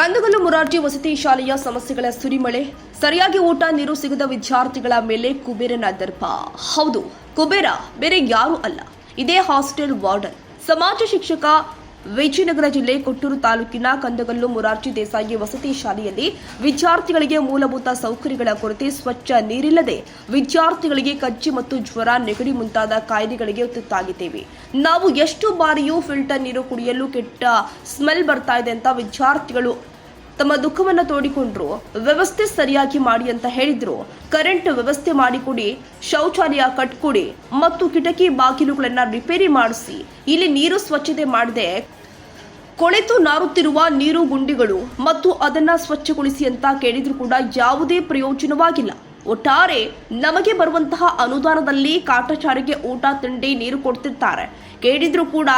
ಕಂದಗಲ್ಲು ಮೊರಾರ್ಜಿ ವಸತಿ ಶಾಲೆಯ ಸಮಸ್ಯೆಗಳ ಸುರಿಮಳೆ, ಸರಿಯಾಗಿ ಊಟ, ನೀರು ಸಿಗದ ವಿದ್ಯಾರ್ಥಿಗಳ ಮೇಲೆ ಕುಬೇರನ ದರ್ಪ. ಹೌದು, ಕುಬೇರ ಬೇರೆ ಯಾರೂ ಅಲ್ಲ. ಇದೇ ಹಾಸ್ಟೆಲ್ ವಾರ್ಡನ್. ಸಮಾಜ ಶಿಕ್ಷಕ ವಿಜಯನಗರ ಜಿಲ್ಲೆ ಕೊಟ್ಟೂರು ತಾಲೂಕಿನ ಕಂದಗಲ್ಲು ಮುರಾರ್ಜಿ ದೇಸಾಯಿ ವಸತಿ ಶಾಲೆಯಲ್ಲಿ ವಿದ್ಯಾರ್ಥಿಗಳಿಗೆ ಮೂಲಭೂತ ಸೌಕರ್ಯಗಳ ಕೊರತೆ, ಸ್ವಚ್ಛ ನೀರಿಲ್ಲದೆ ವಿದ್ಯಾರ್ಥಿಗಳಿಗೆ ಕಜ್ಜಿ ಮತ್ತು ಜ್ವರ ನೆಗಡಿ ಮುಂತಾದ ಕಾಯಿಲೆಗಳಿಗೆ ತುತ್ತಾಗಿದ್ದೇವೆ. ನಾವು ಎಷ್ಟು ಬಾರಿಯೂ ಫಿಲ್ಟರ್ ನೀರು ಕುಡಿಯಲು ಕೆಟ್ಟ ಸ್ಮೆಲ್ ಬರ್ತಾ ಇದೆ ಅಂತ ವಿದ್ಯಾರ್ಥಿಗಳು ತಮ್ಮ ದುಃಖವನ್ನು ತೋಡಿಕೊಂಡ್ರು. ವ್ಯವಸ್ಥೆ ಸರಿಯಾಗಿ ಮಾಡಿ ಅಂತ ಹೇಳಿದ್ರು. ಕರೆಂಟ್ ವ್ಯವಸ್ಥೆ ಮಾಡಿಕೊಡಿ, ಶೌಚಾಲಯ ಕಟ್ಕೊಡಿ ಮತ್ತು ಕಿಟಕಿ ಬಾಗಿಲುಗಳನ್ನ ರಿಪೇರಿ ಮಾಡಿಸಿ. ಇಲ್ಲಿ ನೀರು ಸ್ವಚ್ಛತೆ ಮಾಡದೆ ಕೊಳೆತು ನಾರುತ್ತಿರುವ ನೀರು ಗುಂಡಿಗಳು ಮತ್ತು ಅದನ್ನ ಸ್ವಚ್ಛಗೊಳಿಸಿ ಅಂತ ಕೇಳಿದ್ರು ಕೂಡ ಯಾವುದೇ ಪ್ರಯೋಜನವಾಗಿಲ್ಲ. ಒಟ್ಟಾರೆ ನಮಗೆ ಬರುವಂತಹ ಅನುದಾನದಲ್ಲಿ ಕಾಟಾಚಾರಿಗೆ ಊಟ, ತಿಂಡಿ, ನೀರು ಕೊಡ್ತಿರ್ತಾರೆ. ಕೇಳಿದ್ರು ಕೂಡ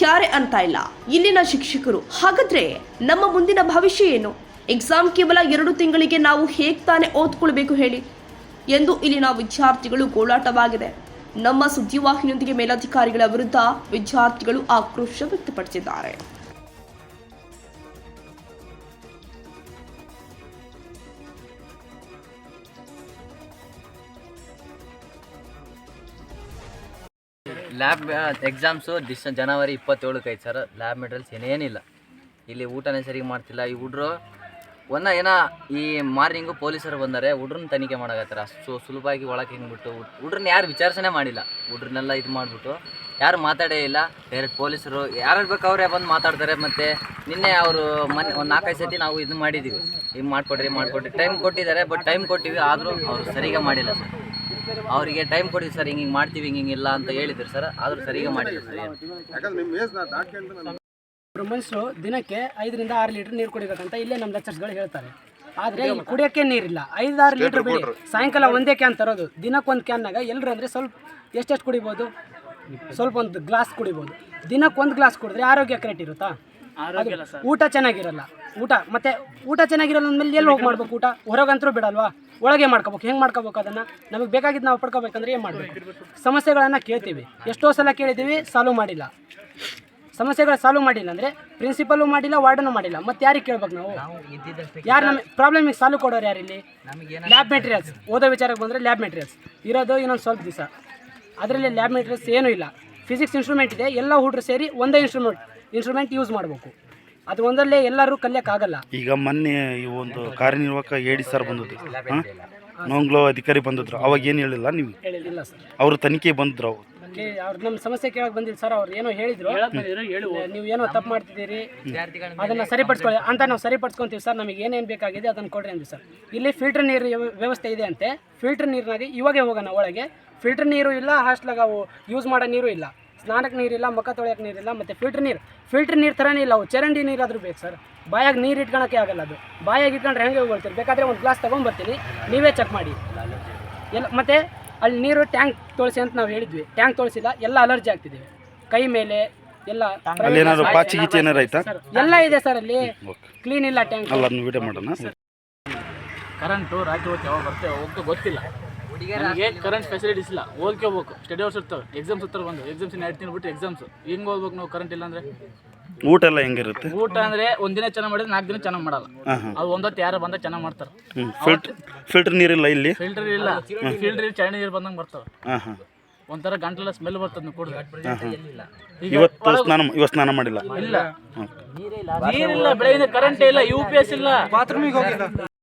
ಕ್ಯಾರೆ ಅಂತ ಇಲ್ಲ. ಇಲ್ಲಿನ ಶಿಕ್ಷಕರು, ಹಾಗಾದ್ರೆ ನಮ್ಮ ಮುಂದಿನ ಭವಿಷ್ಯ ಏನು? ಎಕ್ಸಾಮ್ ಕೇವಲ ಎರಡು ತಿಂಗಳಿಗೆ ನಾವು ಹೇಗ್ ತಾನೇ ಓದ್ಕೊಳ್ಬೇಕು ಹೇಳಿ? ಎಂದು ಇಲ್ಲಿನ ವಿದ್ಯಾರ್ಥಿಗಳು ಗೋಳಾಟವಾಗಿದೆ. ನಮ್ಮ ಸುದ್ದಿವಾಹಿನಿಯೊಂದಿಗೆ ಮೇಲಧಿಕಾರಿಗಳ ವಿರುದ್ಧ ವಿದ್ಯಾರ್ಥಿಗಳು ಆಕ್ರೋಶ ವ್ಯಕ್ತಪಡಿಸಿದ್ದಾರೆ. ಲ್ಯಾಬ್ ಎಕ್ಸಾಮ್ಸು ಡಿಸ್ ಜನವರಿ ಇಪ್ಪತ್ತೇಳಕ್ಕೆ ಐತೆ ಸರ್ ಲ್ಯಾಬ್ ಮೆಟೀರಿಯಲ್ಸ್ ಏನೇನಿಲ್ಲ. ಇಲ್ಲಿ ಊಟನೇ ಸರಿಗೆ ಮಾಡ್ತಿಲ್ಲ. ಈ ಹುಡ್ರು ಒಂದ ಏನ ಈ ಮಾರ್ನಿಂಗು ಪೊಲೀಸರು ಬಂದರೆ ಹುಡ್ರನ್ನ ತನಿಖೆ ಮಾಡಕತ್ತಾರ. ಸೊ, ಸುಲಭವಾಗಿ ಒಳಗೆ ಹಿಂಗ್ಬಿಟ್ಟು ಹುಡ್ರನ್ನ ಯಾರು ವಿಚಾರಸನೆ ಮಾಡಿಲ್ಲ. ಹುಡ್ರನ್ನೆಲ್ಲ ಇದು ಮಾಡಿಬಿಟ್ಟು ಯಾರು ಮಾತಾಡೇ ಇಲ್ಲ. ಡೈರೆಕ್ಟ್ ಪೊಲೀಸರು ಯಾರು ಬೇಕು ಅವರೇ ಬಂದು ಮಾತಾಡ್ತಾರೆ. ಮತ್ತು ನಿನ್ನೆ ಅವರು ಮೊನ್ನೆ ಒಂದು ನಾಲ್ಕೈದು ಸತಿ ನಾವು ಇದು ಮಾಡಿದ್ದೀವಿ ಹಿಂಗೆ ಮಾಡಿಕೊಡ್ರಿ ಮಾಡಿಕೊಡ್ರಿ. ಟೈಮ್ ಕೊಟ್ಟಿದ್ದಾರೆ, ಬಟ್ ಟೈಮ್ ಕೊಟ್ಟಿವಿ. ಆದರೂ ಅವರು ಸರಿಗೆ ಮಾಡಿಲ್ಲ ಸರ್. ಅವರಿಗೆ ಟೈಮ್ ಕೊಡಿ ಸರ್, ಹಿಂಗೆ ಹಿಂಗೆ ಮಾಡ್ತೀವಿ, ಹಿಂಗೆ ಹಿಂಗಿಲ್ಲ ಅಂತ ಹೇಳಿದ್ರು ಸರ್. ಆದರೂ ಸರಿಗೆ ಮಾಡಿಲ್ಲ ಸರ್. ಮನುಷ್ಯರು ದಿನಕ್ಕೆ ಐದರಿಂದ ಆರು ಲೀಟರ್ ನೀರು ಕುಡಿಬೇಕಂತ ಇಲ್ಲೇ ನಮ್ಮ ಲೆಕ್ಚರ್ಸ್ಗಳು ಹೇಳ್ತಾರೆ. ಆದರೆ ಇಲ್ಲಿ ಕುಡಿಯೋಕ್ಕೆ ನೀರಿಲ್ಲ ಐದಾರು ಲೀಟರ್ ಬಿಡಿ ಸಾಯಂಕಾಲ ಒಂದೇ ಕ್ಯಾನ್ ತರೋದು. ದಿನಕ್ಕೆ ಒಂದು ಕ್ಯಾನ್ನಾಗ ಎಲ್ಲರೂ ಅಂದರೆ ಸ್ವಲ್ಪ ಎಷ್ಟೆಷ್ಟು ಕುಡಿಬೋದು? ಸ್ವಲ್ಪ ಒಂದು ಗ್ಲಾಸ್ ಕುಡಿಬೋದು. ದಿನಕ್ಕೆ ಒಂದು ಗ್ಲಾಸ್ ಕುಡಿದ್ರೆ ಆರೋಗ್ಯ ಕರೆಕ್ಟ್ ಇರುತ್ತಾ? ಅದು ಊಟ ಚೆನ್ನಾಗಿರಲ್ಲ. ಊಟ ಮತ್ತೆ ಊಟ ಚೆನ್ನಾಗಿರಲ್ಲ ಅಂದಮೇಲೆ ಎಲ್ಲಿ ಹೋಗಿ ಮಾಡ್ಬೇಕು ಊಟ? ಹೊರಗಂತರೂ ಬಿಡಲ್ವಾ? ಒಳಗೆ ಮಾಡ್ಕೋಬೇಕು. ಹೆಂಗೆ ಮಾಡ್ಕೋಬೇಕು ಅದನ್ನು? ನಮಗೆ ಬೇಕಾಗಿದ್ದು ನಾವು ಪಡ್ಕೋಬೇಕಂದ್ರೆ ಏನು ಮಾಡಬೇಕು? ಸಮಸ್ಯೆಗಳನ್ನು ಕೇಳ್ತೀವಿ. ಎಷ್ಟೋ ಸಲ ಕೇಳಿದ್ದೀವಿ ಸಾಲ್ವ್ ಮಾಡಿಲ್ಲ. ಸಮಸ್ಯೆಗಳು ಸಾಲ್ವ್ ಮಾಡಿಲ್ಲ ಅಂದರೆ ಪ್ರಿನ್ಸಿಪಲ್ಲು ಮಾಡಿಲ್ಲ ವಾರ್ಡನು ಮಾಡಿಲ್ಲ. ಮತ್ತೆ ಯಾರಿಗೆ ಕೇಳ್ಬೇಕು ನಾವು? ಯಾರು ನಮ್ಮ ಪ್ರಾಬ್ಲಮಿಗೆ ಸಾಲ್ವ್ ಕೊಡೋರು ಯಾರು ಇಲ್ಲಿ? ಲ್ಯಾಬ್ ಮೆಟೀರಿಯಲ್ಸ್ ಓದೋ ವಿಚಾರಕ್ಕೆ ಬಂದರೆ ಲ್ಯಾಬ್ ಮೆಟೀರಿಯಲ್ಸ್ ಇರೋದು ಇನ್ನೊಂದು ಸ್ವಲ್ಪ ದಿವಸ. ಅದರಲ್ಲಿ ಲ್ಯಾಬ್ ಮೆಟೀರಿಯಲ್ಸ್ ಏನೂ ಇಲ್ಲ. ಫಿಸಿಕ್ಸ್ ಇನ್ಸ್ಟ್ರೂಮೆಂಟ್ ಇದೆ ಎಲ್ಲ ಹುಡುಗರು ಸೇರಿ ಒಂದೇ ಇನ್ಸ್ಟ್ರೂಮೆಂಟ್ ಇನ್ಸ್ಟ್ರೂಮೆಂಟ್ ಯೂಸ್ ಮಾಡಬೇಕು. ಅದು ಒಂದರಲ್ಲೇ ಎಲ್ಲರೂ ಕಲಿಯೋಕ್ಕಾಗಲ್ಲ ಈಗ ಮೊನ್ನೆ ಈ ಒಂದು ಕಾರ್ಯನಿರ್ವಾಹಕ ಎಡಿ ಸರ್ ಬಂದದ್ದು ನೋಂಗ್ಲೋ ಅಧಿಕಾರಿ ಬಂದಿದ್ರು. ಅವಾಗ ಏನು ಹೇಳಿಲ್ಲ ನೀವು ಹೇಳಿಲ್ಲ ಸರ್ ಅವರು ತನಿಖೆ ಬಂದಿದ್ರು ಅವ್ರು. ಅವ್ರು ನಮ್ಮ ಸಮಸ್ಯೆ ಕೇಳಕ್ ಬಂದಿಲ್ಲ ಸರ್ ಅವ್ರು ಏನೋ ಹೇಳಿದ್ರು. ನೀವು ಏನೋ ತಪ್ಪು ಮಾಡ್ತಿದ್ದೀರಿ. ಅದನ್ನ ಸರಿಪಡಿಸ್ಕೊಳ್ಳಿ ಅಂತ ನಾವು ಸರಿಪಡಿಸ್ಕೊಂತೀವಿ ಸರ್ ನಮಗೆ ಏನೇನು ಬೇಕಾಗಿದೆ ಅದನ್ನ ಕೊಡ್ರಿ ಅಂದ್ವಿ ಸರ್ ಇಲ್ಲಿ ಫಿಲ್ಟರ್ ನೀರು ವ್ಯವ- ವ್ಯವಸ್ಥೆ ಇದೆ ಅಂತೆ. ಫಿಲ್ಟರ್ ನೀರಿನಾಗೆ ಇವಾಗೆ ಹೋಗೋಣ ಒಳಗೆ. ಫಿಲ್ಟರ್ ನೀರು ಇಲ್ಲ ಹಾಸ್ಟ್ಲಾಗ ಅವು ಯೂಸ್ ಮಾಡೋ ನೀರು ಇಲ್ಲ. ಸ್ನಾನಕ್ಕೆ ನೀರಿಲ್ಲ ಮುಖ ತೊಳೆಯೋಕೆ ನೀರಿಲ್ಲ ಮತ್ತು ಫಿಲ್ಟರ್ ನೀರು. ಫಿಲ್ಟರ್ ನೀರು ಥರನೇ ಇಲ್ಲ ಅವು ಚರಂಡಿ ನೀರಾದರೂ ಬೇಕು ಸರ್ ಬಾಯಾಗ ನೀರು ಇಟ್ಕೊಳಕ್ಕೆ ಆಗಲ್ಲ ಅದು. ಬಾಯಾಗ ಇಟ್ಕೊಂಡ್ರೆ ಹೆಂಗೆ ಹೋಗ್ತೀರಿ ಬೇಕಾದರೆ ಒಂದು ಗ್ಲಾಸ್ ತೊಗೊಂಡ್ಬರ್ತೀನಿ ನೀವೇ ಚೆಕ್ ಮಾಡಿ. ಎಲ್ಲ ಮತ್ತು ಅಲ್ಲಿ ನೀರು ಟ್ಯಾಂಕ್ ತೊಳಸಿ ಅಂತ ನಾವು ಹೇಳಿದ್ವಿ. ಟ್ಯಾಂಕ್ ತೊಳಸಿಲ್ಲ ಎಲ್ಲ ಅಲರ್ಜಿ ಆಗ್ತಿದೆ. ಕೈ ಮೇಲೆ ಎಲ್ಲ ಅಲ್ಲಿ ಏನಾದ್ರು ಪಾಚಿ ಗೀಚಿ ಏನಾರು ಆಯ್ತಾ? ಎಲ್ಲ ಇದೆ ಸರ್ ಅಲ್ಲಿ. ಕ್ಲೀನ್ ಇಲ್ಲ ಟ್ಯಾಂಕ್. ಅಲ್ಲ ಅದನ್ನ ವಿಡಿಯೋ ಮಾಡೋಣ ಕರೆಂಟು ರಾತ್ರಿ ಹೊತ್ತು ಯಾವಾಗ ಬರುತ್ತೆ? ಹೋಗ್ತಾ ಗೊತ್ತಿಲ್ಲ. ನಮಗೆ ಕರೆಂಟ್ ಫೆಸಿಲಿಟೀಸ್ ಇಲ್ಲ. ಓದ್ಕೋಬೇಕು ಸ್ಟಡಿ ಅವರ್ಸ್ ಇರ್ತವೆ. ಎಕ್ಸಾಮ್ಸ್ ಇರ್ತಾರೆ ಬಂದು. ಎಕ್ಸಾಮ್ಸ್ ಎರಡು ತಿಂಗಳು ಬಿಟ್ಟು ಎಕ್ಸಾಮ್ಸ್ ಹಿಂಗೆ ಓದ್ಬೇಕು ನಾವು ಕರೆಂಟ್ ಇಲ್ಲ ಅಂದ್ರೆ ಊಟ ಎಲ್ಲ ಹೆಂಗಿರುತ್ತೆ? ಊಟ ಅಂದ್ರೆ ಒಂದಿನ ಚೆನ್ನಾಗಿ ಮಾಡಿದ್ರೆ ನಾಲ್ಕು ದಿನ ಚೆನ್ನಾಗಿ ಮಾಡಲ್ಲ. ಹಾಂ ಹಾಂ. ಅದು ಒಂದೊತ್ತು ಯಾರು ಬಂದ ಚೆನ್ನಾಗಿ ಮಾಡ್ತಾರೆ. ಹ್ಞೂ ಫಿಲ್ಟರ್ ಫಿಲ್ಟರ್ ನೀರಿಲ್ಲ ಇಲ್ಲಿ? ಫಿಲ್ಟರ್ ಇಲ್ಲ. ಫಿಲ್ಟರ್ ಚರಂಡಿ ನೀರು ಬಂದಂಗೆ ಬರ್ತಾವೆ. ಹಾಂ ಹಾಂ. ಒಂಥರ ಗಂಟಲ ಸ್ಮೆಲ್ ಬರ್ತದೆ ನೀವು ಕುಡಿದ್ರೆ ಇವತ್ತು ಸ್ನಾನ ಇವತ್ತು ಸ್ನಾನ ಮಾಡಿಲ್ಲ? ಇಲ್ಲ. ನೀರಿಲ್ಲ ಬೆಳಗಿನ ಕರೆಂಟ್ ಇಲ್ಲ ಯು ಪಿ ಎಸ್ ಇಲ್ಲ. ಬಾತ್ರೂಮಿಗೆ ಹೋಗಿಲ್ಲ.